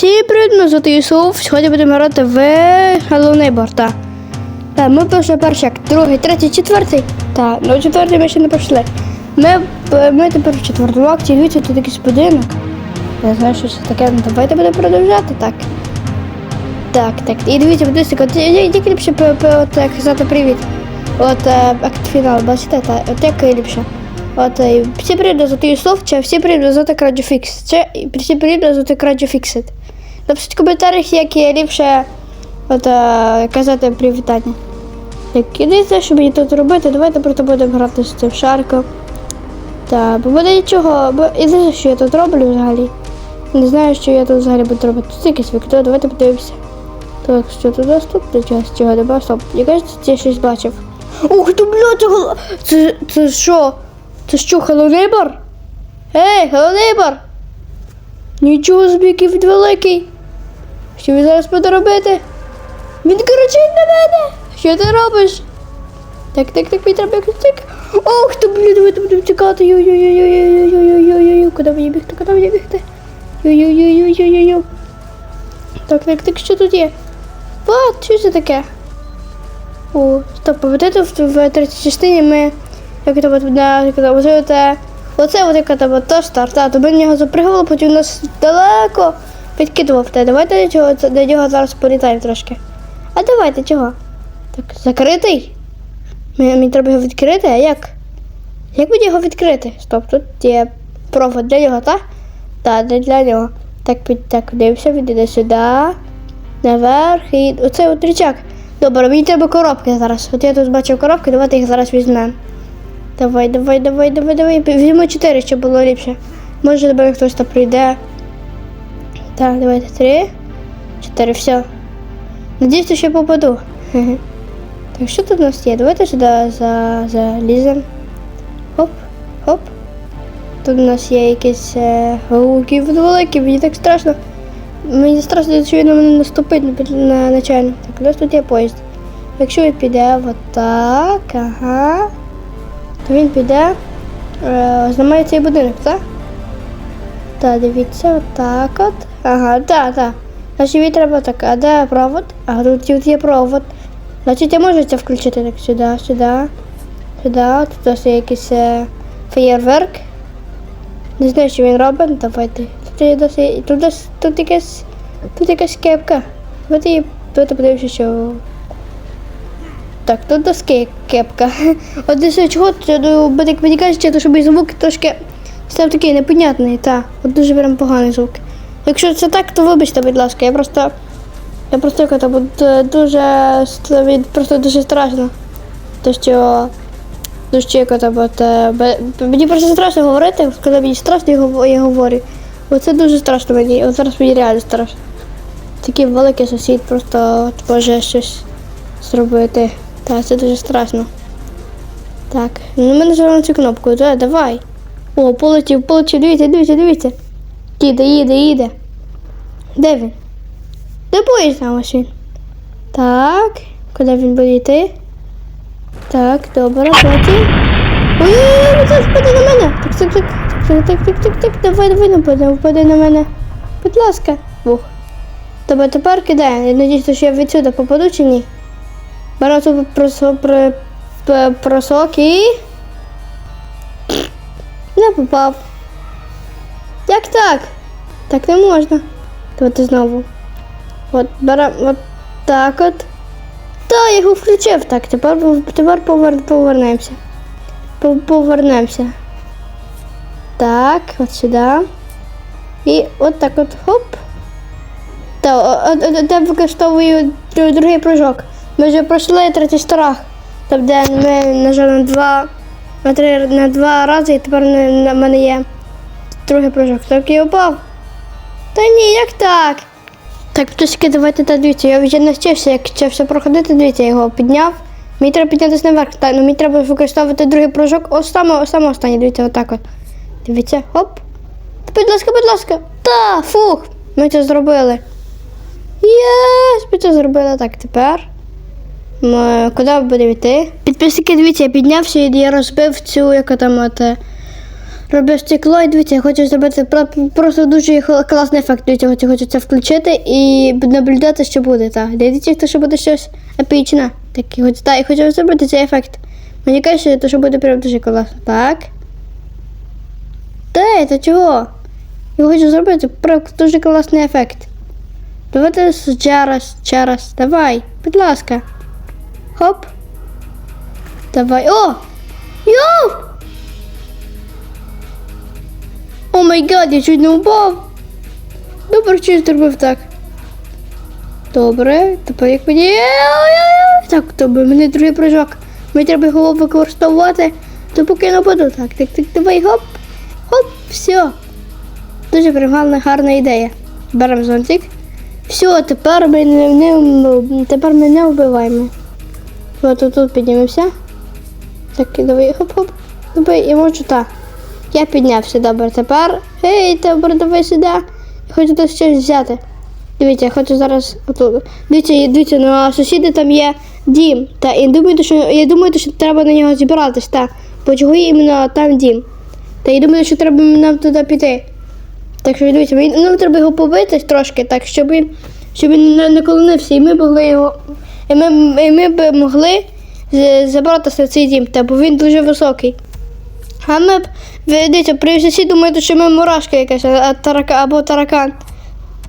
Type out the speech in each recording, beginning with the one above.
Привіт, мене звати Юсуф. Сьогодні будемо грати в Hello Neighbor, так. Так, ми пройшли перший, другий, третій, четвертий. Так, ну четвертий ми ще не пройшли. Ми, ми тепер в четвертому акті, дивіться, тут якийсь будинок. Я знаю, що це таке, ну давайте будемо продовжати, так. Так, так. І дивіться, я- я тільки ліпше казати привіт. От е, акт фінал, бачите, та, от як ліпше. От е, всі привіт за Юсуф, чи всі привіт за Краджу Фікс. Чи всі привіт за Краджу Фіксит. Напишіть в коментарях, як є ліпше от, е, казати привітання. Як ідеться, що мені тут робити, давайте просто будемо грати з цим шарком. Та, бо буде нічого, бо ідеться, що я тут роблю взагалі. Не знаю, що я тут взагалі буду робити. Тут якесь вікно, давайте подивимося. Так, що тут наступне час, чого нема, стоп. Я кажеться, я щось бачив. Ух ти, бля, це, це що? Це що, Neighbor? Ей, Neighbor! Нічого собі, який великий. Що він зараз буде робити? Він кричить на мене! Що ти робиш? Так, так, так, треба якось так. Ох ти, блін, давайте будемо тікати. Йо-йо-йо-йо-йо-йо-йо-йо-йо-йо. Куди мені бігти, куди мені бігти? Йо-йо-йо-йо-йо-йо. Так, так, так, що тут є? What? Що це таке? О, стоп, пам'ятаєте, в, в третій частині ми, як як це, оце, от яка там, то старт, а, то ми нього запригували, потім нас далеко підкидував. Та давайте до нього, до нього зараз політаємо трошки. А давайте, чого? Так, закритий? Мені, треба його відкрити, а як? Як мені його відкрити? Стоп, тут є провод для нього, так? Так, для, для нього. Так, під, так, дивимося, він іде сюди, наверх і оце от річак. Добре, мені треба коробки зараз. От я тут бачив коробки, давайте їх зараз візьмемо. Давай, давай, давай, давай, давай. Візьмемо чотири, щоб було ліпше. Може, до мене хтось там прийде. Так, давайте три. Чотири, все. Надіюсь, що я попаду. Так, що тут у нас є? Давайте сюди за, заліземо. Хоп, хоп. Тут у нас є якісь е, гуки великі, мені так страшно. Мені страшно, що він мене наступить на начальник. Так, у нас тут є поїзд. Якщо він піде отак, ага, то він піде, е, цей будинок, так? Так, дивіться, отак от. Ага, так, так. Значить він треба так, а де провод? А тут, є провод. Значить я можу це включити так сюди, сюди, сюди. Тут ось є якийсь е, феєрверк. Не знаю, що він робить, давайте. Тут є досі. Тут тут якась. Тут якась кепка. Давайте подивимося, що. Так, тут доски кепка. От десь чого мені кажуть, то, щоб звук трошки став такий непонятний, та. От дуже прям поганий звук. Якщо це так, то вибачте, будь ласка, я просто. Я просто то буду дуже ст- просто дуже страшно. То що. То що як е, бе- мені просто страшно говорити, коли мені страшно, я гов- я говорю. Оце дуже страшно мені. От зараз мені реально страшно. Такий великий сусід просто може щось зробити. Так, це дуже страшно. Так, ну ми нажимаємо цю кнопку. Да, давай. О, полетів, полетів, дивіться, дивіться, дивіться. Їде, їде, їде. Де він? Де поїзд ось він? Так, куди він буде йти? Так, добре, потім. Він зараз впаде на мене. Так, так, так, так, так, так, так, так, давай, давай, нападе, впаде на мене. Будь ласка. Бух. Тебе тепер кидає. Я надіюся, що я відсюди попаду чи ні. Беру просок і. Не попав. Як так? Так не можна. Давайте знову. От беремо от так от. Та, його включив. Так, тепер, тепер повер, повернемося. Пов- Повернемося. Так, от сюди. І от так от хоп. Та, о- о- о- я використовую дру- другий прыжок. Ми вже пройшли третій страх. Там, де ми нажали на два, на три на два рази, і тепер на, мене є другий прыжок. Так я упав. Та ні, як так? Так, пташки, давайте та дивіться, я вже навчився, як це все проходити, дивіться, я його підняв. Мені треба піднятися наверх, так, ну мені треба використовувати другий прыжок. Ось саме, ось саме останнє, дивіться, отак от. Дивіться, хоп. Будь ласка, будь ласка. Та, фух, ми це зробили. Єс, ми це зробили так тепер. Ми, куди будемо йти? Підписники, дивіться, я піднявся і я розбив цю, яка там от, е, роблю стекло, і дивіться, я хочу зробити просто дуже класний ефект. Дивіться, хочу це включити і наблюдати, що буде. Так, дивіться, що буде щось епічне. Так, і хочу, так, і хочу зробити цей ефект. Мені кажеться, що буде прям дуже класно. Так. Та, це чого? Я хочу зробити дуже класний ефект. Давайте ще раз. Давай, будь ласка. Хоп. Давай. О! Йоу! О май гад, я чуть не упав. Добре, що я зробив так. Добре, тепер як мені. Так, тобі мені другий прыжок. Мені треба його використовувати, то поки не буду. Так, так, так, давай, хоп. Хоп, все. Дуже гарна, гарна ідея. Беремо зонтик. Все, тепер ми не, не, тепер ми не вбиваємо. От тут, тут піднімемося. Так, і давай, хоп-хоп. Я можу так. Я піднявся, добре. Тепер. Ей, добре, давай сюди. Я хочу тут щось взяти. Дивіться, я хочу зараз отут. Дивіться, і дивіться, ну а сусіди там є дім. Та і думаю, що я думаю, що треба на нього зібратись, та. Бо чого іменно там дім. Та я думаю, що треба нам туди піти. Так що дивіться, нам треба його побити трошки, так, щоб він, щоб він не, не колонився, і ми могли його. І ми, і ми б могли забратися в цей дім, та, бо він дуже високий. А ми б, дивіться, при всі думаєте, що ми мурашка якась, а, тарака, або таракан.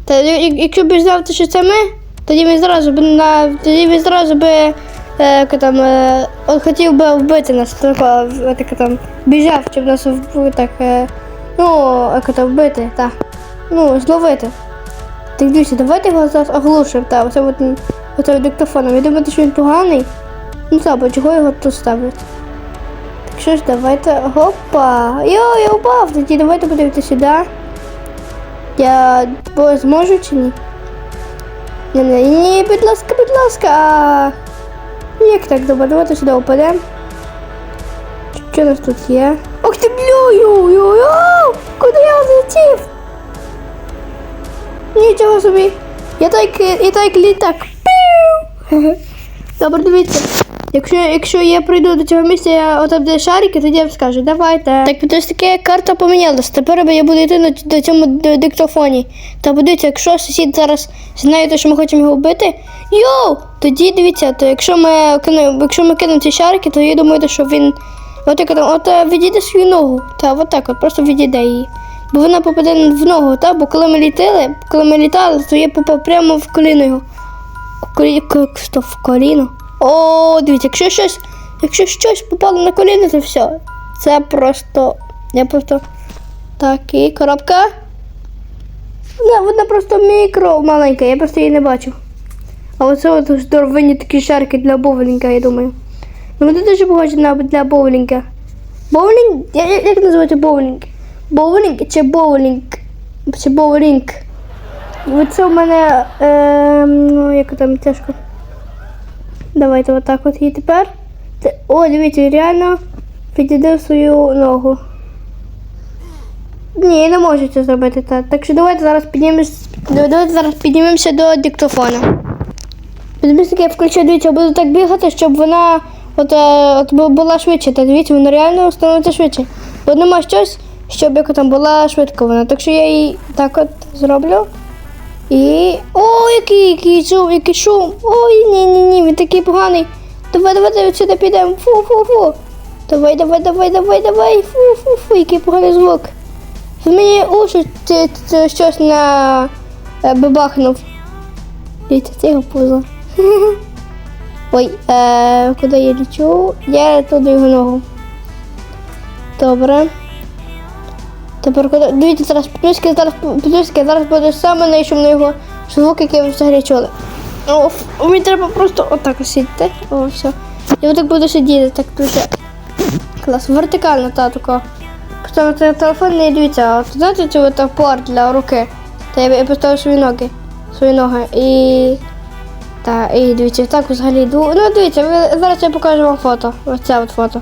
Та якщо б знав, що це ми, тоді він зразу б на тоді він зразу би е, там, е, он хотів би вбити нас, так, там, біжав, щоб нас так, е, ну, як там, вбити, так. Ну, зловити. Так дивіться, давайте його зараз оглушимо, так, оце от, от диктофоном. Ви думаєте, що він поганий? Ну так, бо чого його тут ставлять? Так що ж, давайте. Гопа! Йо, я упав! Тоді давайте подивитися сюди. Я зможу чи ні? Ні, ні, ні, будь ласка, будь ласка. Як так добре, давайте сюди упадемо. Що у нас тут є? Ох ти блю, йо, йо! Куди я злетів? Нічого собі. Я так, я так літак. Добре, дивіться. Якщо, якщо я прийду до цього місця, отам де шарики, тоді я вам скажу, давайте. Так, то таке карта помінялась. Тепер я буду йти на до цьому диктофоні. Та подивіться, якщо сусід зараз знає, що ми хочемо його вбити, йоу! Тоді дивіться, то якщо ми кинемо, якщо ми кинемо ці шарики, то я думаю, що він. От як там, от е, відійде свою ногу. Та от так, от просто відійде її. Бо вона попаде в ногу, та? бо коли ми літали, коли ми літали, то я попав прямо в коліно його. В коліно. О, дивіться, якщо щось, якщо щось попало на коліно, то все. Це просто. Я просто. Так, і коробка. Вона, вона просто мікро маленька, я просто її не бачу. А оце от здоровинні такі шарики для боулінга, я думаю. Ну вони дуже похожі на для боулінга. Боулінг? Як називається боулінг? Боулінг чи боулінг? Чи боулінг? Оце у мене. Е, ну, як там тяжко. Давайте отак от і тепер. О, дивіться, реально підійде свою ногу. Ні, я не можу це зробити так. Так що давайте зараз піднімемося. Давайте зараз піднімемося до диктофона. Підмістки я включу, дивіться, буду так бігати, щоб вона от, е, от була швидше. Та дивіться, вона реально становиться швидше. Бо нема щось, щоб як там була швидко вона. Так що я її так от зроблю. І. О, який, який шум, який шум. Ой, ні, ні, ні, він такий поганий. Давай, давай, давай сюди підемо. Фу, фу, фу. Давай, давай, давай, давай, давай. Фу, фу, фу, який поганий звук. В мені уші це, це щось на е, бабахнув. Дивіться, це його пузо. Ой, е, куди я лічу? Я туди його ногу. Добре. Тепер куди. Дивіться, зараз підписки, зараз підписки, зараз буде саме найшумний його звук, який ви взагалі чули. О, мені треба просто отак сидіти. О, все. Я отак буду сидіти, так дуже. Клас. Вертикально та тако. Поставив це телефон не дивіться, а от знаєте цю от опор для руки. Та я, поставив свої ноги. Свої ноги. І. Та, і дивіться, так взагалі йду. Ну дивіться, ви, зараз я покажу вам фото. Ось це от фото.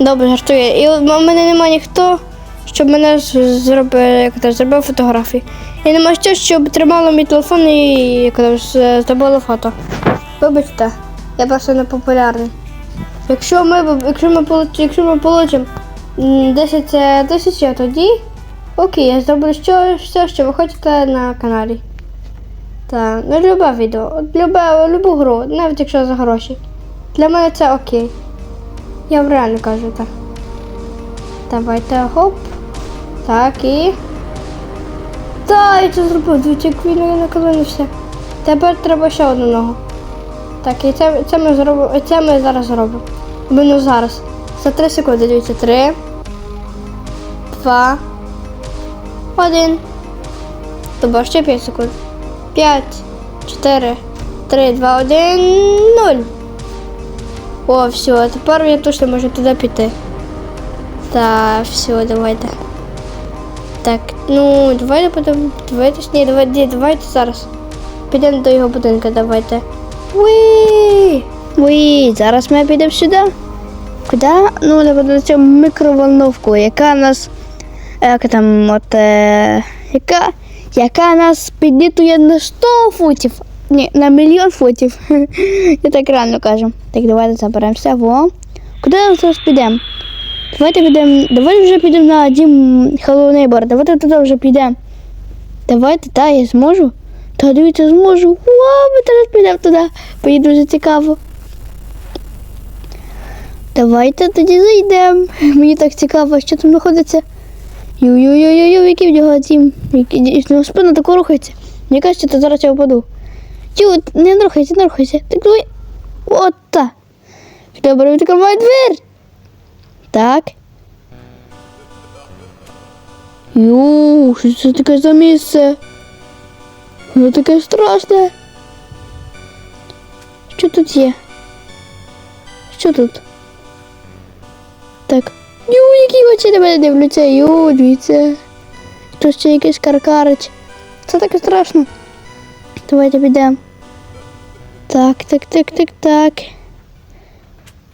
Добре, жартує. І в мене немає ніхто, щоб мене з- зробив, як це, зробив фотографії. І немає щось, щоб тримало мій телефон і зробило фото. Вибачте, я просто не популярний. Якщо ми, якщо ми, якщо ми получимо 10 е, тисяч, тоді. Окей, я зроблю що, все, що ви хочете на каналі. Так, ну любе відео, любе, любу гру, навіть якщо за гроші. Для мене це окей. Я вам реально кажу так. Давайте хоп. Так і. Та, я це зробив, дивіться, як не наколився. Тепер треба ще одну ногу. Так, і це, це ми зробимо. Це ми зараз зробимо. Ну зараз. За 3 секунди, дивіться. 3. 2. 1. Тобто ще 5 секунд. 5, 4, 3, 2, 1, 0. О, все, тепер я точно можу туди піти. Так, все, давайте. Так, ну, давайте потім. Давайте ні, давайте, давайте зараз. Підемо до його будинку, давайте. Уі! Уї, зараз ми підемо сюди. Куди? Ну, на цю мікроволновку, яка нас. Як там, от, е, яка, яка нас підлітує на 100 футів. Ні, на мільйон футів. Я так реально кажу. Так, давайте заберемося. Во. Куди ми зараз підемо? Давайте підемо. Давайте вже підемо на дім Hello Neighbor. Давайте туди вже підемо. Давайте, та, я зможу. Та дивіться, зможу. Вау, ми зараз підемо туди. Мені дуже цікаво. Давайте тоді зайдемо. Мені так цікаво, що там знаходиться. Ю-ю-ю-ю-ю, який в нього дім. Ну, спина тако рухається. Мені кажеться, то зараз я впаду. Ю, не рухайся, не рухайся. Так давай. От та. Добре, відкривай двір. Так. Ю, що це таке за місце? Воно таке страшне. Що тут є? Що тут? Так. Ю, які очі на мене дивляться. Ю, дивіться. Тут ще якийсь каркарич. Це таке страшно. Давайте підемо. Так, так, так, так, так.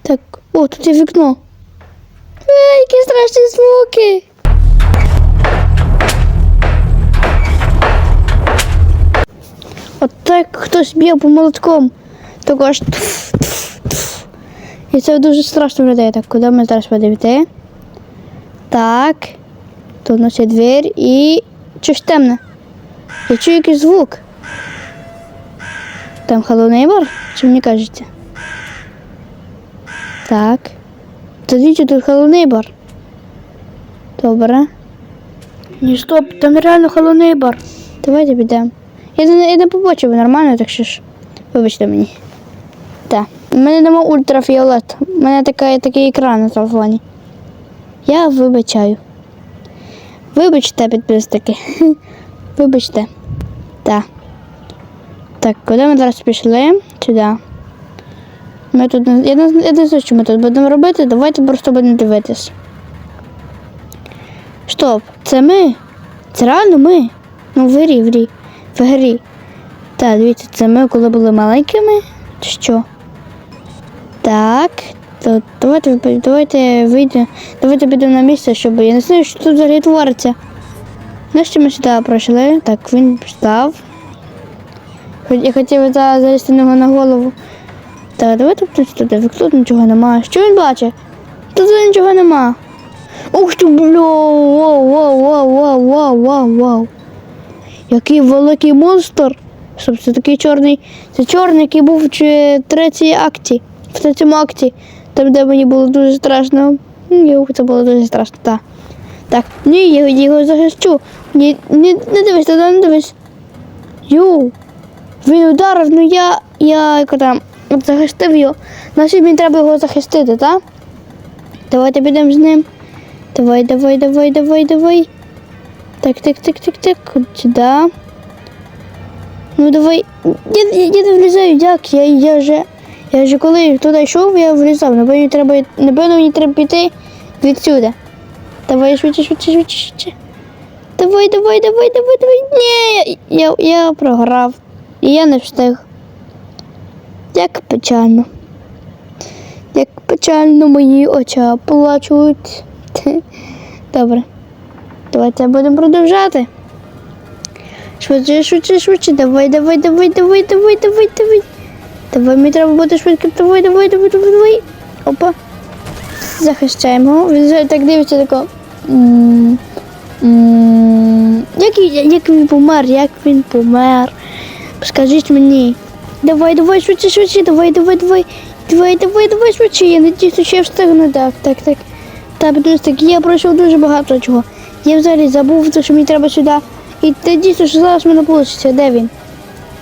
Так. О, тут є вікно. Ей, які страшні звуки. От так хтось б'є по молотком. Також. тф, тф, тф. І це дуже страшно виглядає. Так, куди ми зараз будемо? Так. Тут у нас є двір і. Щось темне. Я чую якийсь звук. Там Hello Neighbor? Чи мені кажеться? Так. Тоді тут Hello Neighbor. Добре. Ні, стоп, там реально Hello Neighbor. Давайте підемо. Я не, я не побачив нормально, так що ж. Вибачте мені. Так. У мене нема ультрафіолет. У мене така, такий екран на телефоні. Я вибачаю. Вибачте, підписники. Вибачте. Так. Так, куди ми зараз пішли? Сюди. Ми тут не. Я не, я не знаю, що ми тут будемо робити. Давайте просто будемо дивитись. Стоп, це ми? Це реально ми? Ну, в грі, в грі. В грі. Так, дивіться, це ми коли були маленькими. Що? Так. То давайте, давайте вийдемо. Давайте підемо на місце, щоб я не знаю, що тут взагалі твориться. Нащо ми сюди пройшли? Так, він став. Я хотів за- залізти нього на голову. Так, давайте туди. Тут нічого немає. Що він бачить? Тут нічого нема. Ух ти, бля, вау, вау, вау, вау, вау, вау, вау. Який великий монстр. Щоб це такий чорний. Це чорний, який був в третій акті. В третьому акті. Там, де мені було дуже страшно. Це було дуже страшно, так. Так, ні, я його захищу. Ні, ні, не дивись, туди не дивись. Йоу. Він ударив, ну я. Я як там от захистив його. Значить мені треба його захистити, так? Давайте підемо з ним. Давай, давай, давай, давай, давай. Так, так, так, так, так. Сюди. Ну давай. Я, я, я не влізаю, як? Я, я вже. Я вже коли туди йшов, я влізав. Напевно, треба, напевно, мені треба піти відсюди. Давай швидше, швидше, швидше, швидше. Давай, давай, давай, давай, давай. Ні, я, я, я програв. І я не встиг. Як печально. Як печально мої очі плачуть. Добре. Давайте будемо продовжати. Швидше, швидше, швидше. Давай, давай, давай, давай, давай, давай, давай. Давай, мені треба бути швидко. Давай, давай, давай, давай, давай. Опа. захищаємо. Він вже так дивиться тако. Як, як він помер, як він помер. Скажіть мені. Давай, давай, швидше, швидше, давай, давай, давай. Давай, давай, давай, швидше. Я надіюся, що я встигну. Так, так, так. Та тому так, я пройшов дуже багато чого. Я взагалі забув, що мені треба сюди. І ти дійсно, що зараз мене вийде. Де він?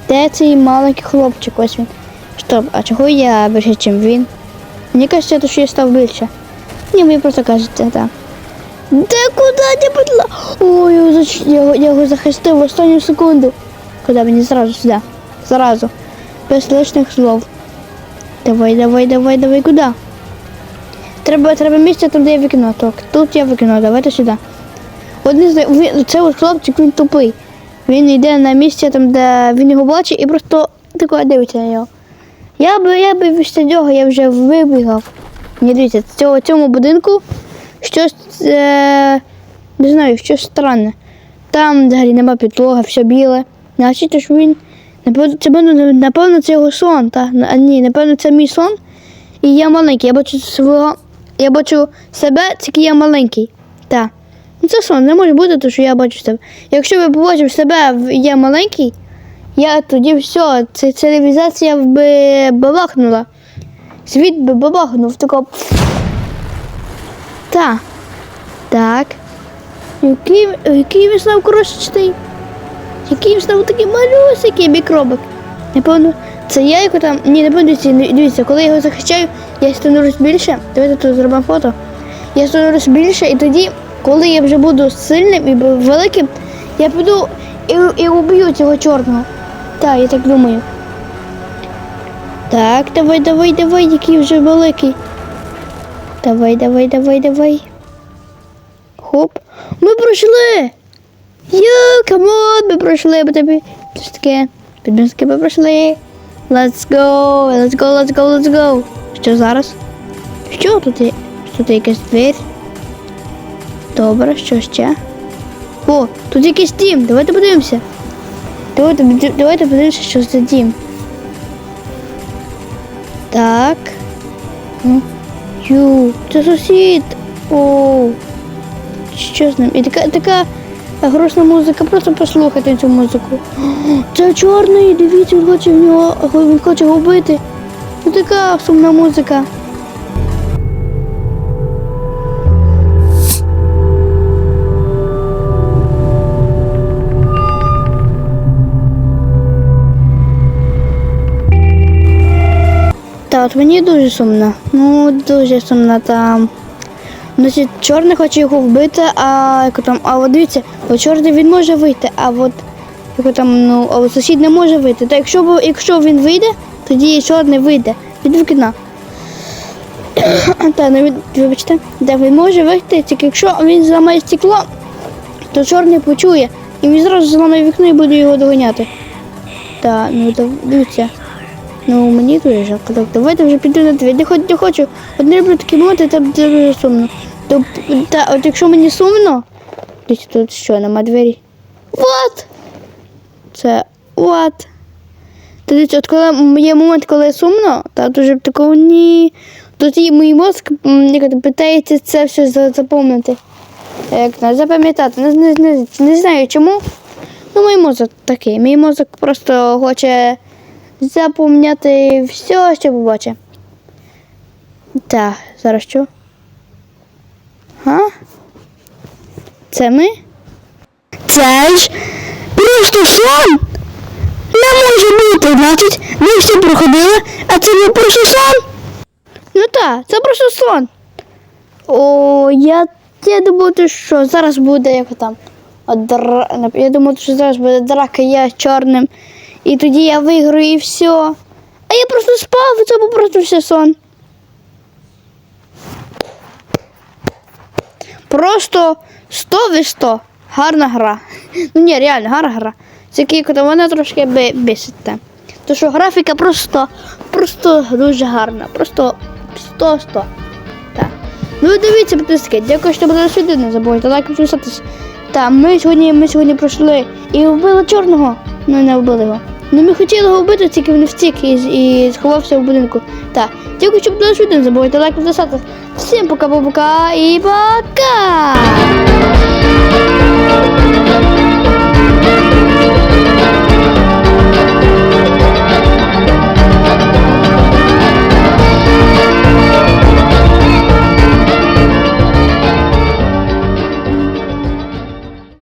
Де цей маленький хлопчик? Ось він. Стоп, а чого я більше, ніж він? Мені кажеться, що я став більше. Ні, ви просто кажете, так. Де куди не будь ласка? Ой, я, його- я його захистив в останню секунду. Куди мені зразу сюди? Зразу. Без лишніх слов. Давай, давай, давай, давай, куди? Треба, треба місце там, де є вікно. Так, тут є вікно, давайте сюди. Один з він- це от хлопчик, він тупий. Він йде на місце там, де він його бачить, і просто тако дивиться на нього. Я би, я би після нього я вже вибігав. Мені дивіться, в цьому, цьому будинку щось е, не знаю, щось странне. Там взагалі нема підлога, все біле. Значить, що він. Напевно, це, напевно, це його сон. Та? А ні, напевно, це мій сон. І я маленький. Я бачу свого. Я бачу себе, тільки я маленький. Так. Ну це сон, не може бути, тому що я бачу себе. Якщо ви побачив себе, я маленький, я тоді все, це цивілізація би бабахнула. Світ би бабахнув, тако. Так. Так. Який, який він став Який він став такий малюсикий мікробик. Напевно, це я його там. Ні, не дивіться, дивіться, коли я його захищаю, я становлюсь більше. Давайте тут зробимо фото. Я становлюсь більше, і тоді, коли я вже буду сильним і великим, я піду і, і уб'ю цього чорного. Так, я так думаю. Так, давай, давай, давай, який вже великий. Давай, давай, давай, давай. Хоп. Ми пройшли! Йо, камон, ми пройшли, бо тобі щось таке. Підмінськи ми пройшли. Let's go, let's go, let's go, let's go. Що зараз? Що тут є? Тут якась двері. Добре, що ще? О, тут якийсь дім, давайте подивимося. Давайте, давайте подивимося, що це дім. Так. Ю, це сусід. О, що з ним? І така, така грустна музика, просто послухайте цю музику. Це чорний, дивіться, він хоче в нього, він хоче його. Ну така сумна музика. Та от мені дуже сумно. Ну, дуже сумно там. Значить, чорний хоче його вбити, а як там, а от дивіться, от чорний він може вийти, а от як там, ну, а от сусід не може вийти. Та якщо, б- якщо він вийде, тоді чорний вийде від вікна. Та, ну, вибачте, де він може вийти, тільки якщо він зламає стекло, то чорний почує. І він зразу зламає вікно і буде його доганяти. Та, ну дивіться. Ну, мені дуже жалко. Так, давайте вже піду на дві. Не хочу, не хочу. От не люблю такі моменти, там дуже сумно. То, та, от якщо мені сумно, десь тут що, нема двері. What? Це what? Тоді, от коли є момент, коли сумно, та дуже б такого ні. Тоді мій мозк питається це все за- запомнити. Як запам'ятати. Не, не, не, не знаю чому. Ну, мій мозок такий. Мій мозок просто хоче запам'ятати все, що побачить. Так, зараз що? А? Це ми? Це ж просто сон! Не може бути, значить, ми всі проходили, а це не просто сон. Ну так, це просто сон. О, я, я думаю, що зараз буде як там. от дра- Я думаю, що зараз буде драка я чорним. І тоді я виграю і все. А я просто спав, і це був просто все сон. Просто 100 від 100. Гарна гра. Ну ні, реально, гарна гра. Тільки вона трошки бісить. те. То що графіка просто, просто дуже гарна. Просто 100-100. Так. Ну дивіться, підписки. Дякую, що були сюди. Не забувайте лайк підписатись. Та ми сьогодні, ми сьогодні пройшли і вбили чорного. Ну не вбили його. Ну ми хотіли його вбити, тільки він втік і, і сховався в будинку. Так, дякую, щоб швидко, не забувайте лайк підписатися. Всім пока-пока і пока!